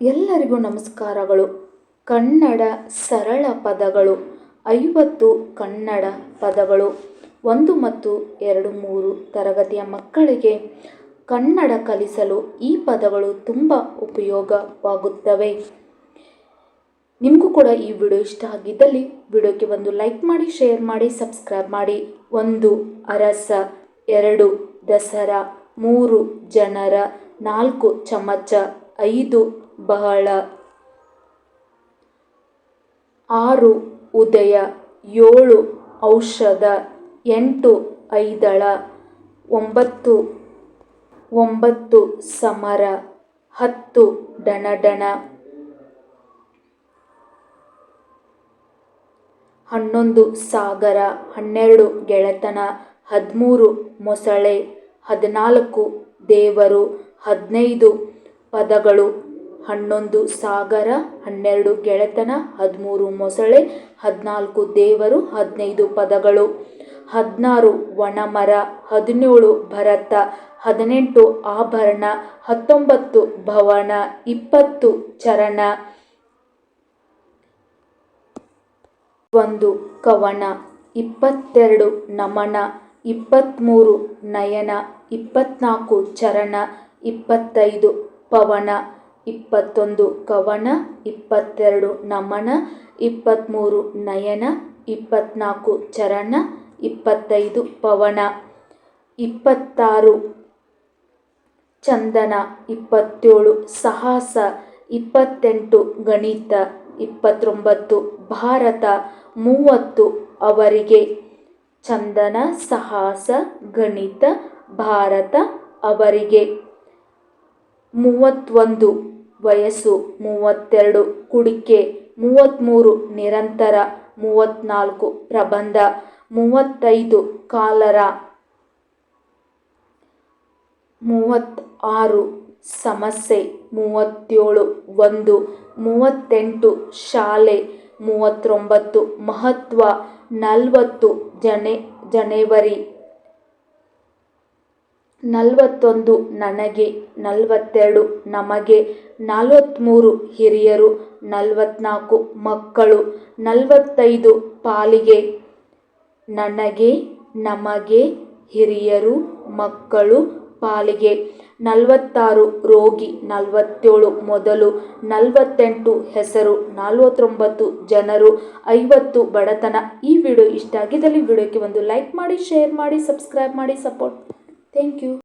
ಎಲ್ಲರಿಗೂ ನಮಸ್ಕಾರಗಳು. ಕನ್ನಡ ಸರಳ ಪದಗಳು, ಐವತ್ತು ಕನ್ನಡ ಪದಗಳು, ಒಂದು ಮತ್ತು ಎರಡು ಮೂರು ತರಗತಿಯ ಮಕ್ಕಳಿಗೆ ಕನ್ನಡ ಕಲಿಸಲು ಈ ಪದಗಳು ತುಂಬ ಉಪಯೋಗವಾಗುತ್ತವೆ. ನಿಮಗೂ ಕೂಡ ಈ ವಿಡಿಯೋ ಇಷ್ಟ ಆಗಿದ್ದಲ್ಲಿ ವಿಡಿಯೋಕ್ಕೆ ಒಂದು ಲೈಕ್ ಮಾಡಿ, ಶೇರ್ ಮಾಡಿ, ಸಬ್ಸ್ಕ್ರೈಬ್ ಮಾಡಿ. ಒಂದು ಅರಸ, ಎರಡು ದಸರಾ, ಮೂರು ಜನರ, ನಾಲ್ಕು ಚಮಚ, ಐದು ಬಹಳ. ಆರು ಉದಯ, ಏಳು ಔಷಧ, ಎಂಟು ಐದಳ, ಒಂಬತ್ತು ಒಂಬತ್ತು ಸಮರ, ಹತ್ತು ಡಣಡಣ ಹನ್ನೊಂದು ಸಾಗರ, ಹನ್ನೆರಡು ಗೆಳೆತನ, ಹದಿಮೂರು ಮೊಸಳೆ, ಹದಿನಾಲ್ಕು ದೇವರು, ಹದಿನೈದು ಪದಗಳು. ಹನ್ನೊಂದು ಸಾಗರ, ಹನ್ನೆರಡು ಗೆಳೆತನ, ಹದಿಮೂರು ಮೊಸಳೆ, ಹದಿನಾಲ್ಕು ದೇವರು, ಹದಿನೈದು ಪದಗಳು. ಹದಿನಾರು ಒಣಮರ ಹದಿನೇಳು ಭರತ, ಹದಿನೆಂಟು ಆಭರಣ, ಹತ್ತೊಂಬತ್ತು ಭವನ, ಇಪ್ಪತ್ತು ಚರಣ. ಒಂದು ಕವನ, ಇಪ್ಪತ್ತೆರಡು ನಮನ ಇಪ್ಪತ್ತ್ಮೂರು ನಯನ, ಇಪ್ಪತ್ನಾಲ್ಕು ಚರಣ, ಇಪ್ಪತ್ತೈದು ಪವನ. ಇಪ್ಪತ್ತೊಂದು ಕವನ, ಇಪ್ಪತ್ತೆರಡು ನಮನ ಇಪ್ಪತ್ತ್ಮೂರು ನಯನ, ಇಪ್ಪತ್ನಾಲ್ಕು ಚರಣ, ಇಪ್ಪತ್ತೈದು ಪವನ. ಇಪ್ಪತ್ತಾರು ಚಂದನ, ಇಪ್ಪತ್ತೇಳು ಸಾಹಸ, ಇಪ್ಪತ್ತೆಂಟು ಗಣಿತ, ಇಪ್ಪತ್ತೊಂಬತ್ತು ಭಾರತ, ಮೂವತ್ತು ಅವರಿಗೆ. ಚಂದನ, ಸಾಹಸ, ಗಣಿತ, ಭಾರತ ಅವರಿಗೆ. ಮೂವತ್ತೊಂದು ವಯಸ್ಸು ಮೂವತ್ತೆರಡು, ಕುಡಿಕೆ ಮೂವತ್ತ್ಮೂರು ನಿರಂತರ ಮೂವತ್ತ್ನಾಲ್ಕು ಪ್ರಬಂಧ ಮೂವತ್ತೈದು, ಕಾಲರ ಮೂವತ್ತಾರು, ಸಮಸ್ಯೆ ಮೂವತ್ತೇಳು, ಒಂದು ಮೂವತ್ತೆಂಟು, ಶಾಲೆ ಮೂವತ್ತೊಂಬತ್ತು, ಮಹತ್ವ ನಲವತ್ತು, ಜನೆ, ಜನವರಿ ನಲವತ್ತೊಂದು ನನಗೆ, ನಲವತ್ತೆರಡು ನಮಗೆ ನಲವತ್ತ್ಮೂರು ಹಿರಿಯರು ನಲವತ್ತ್ನಾಲ್ಕು ಮಕ್ಕಳು, ನಲವತ್ತೈದು ಪಾಲಿಗೆ. ನನಗೆ, ನಮಗೆ ಹಿರಿಯರು, ಮಕ್ಕಳು ಪಾಲಿಗೆ. ನಲವತ್ತಾರು ರೋಗಿ, ನಲವತ್ತೇಳು ಮೊದಲು, ನಲವತ್ತೆಂಟು ಹೆಸರು, ನಲವತ್ತೊಂಬತ್ತು ಜನರು, ಐವತ್ತು ಬಡತನ. ಈ ವಿಡಿಯೋ ಇಷ್ಟ ಆಗಿದ್ದಲ್ಲಿ ವಿಡಿಯೋಕ್ಕೆ ಒಂದು ಲೈಕ್ ಮಾಡಿ, ಶೇರ್ ಮಾಡಿ, ಸಬ್ಸ್ಕ್ರೈಬ್ ಮಾಡಿ, ಸಪೋರ್ಟ್. Thank you.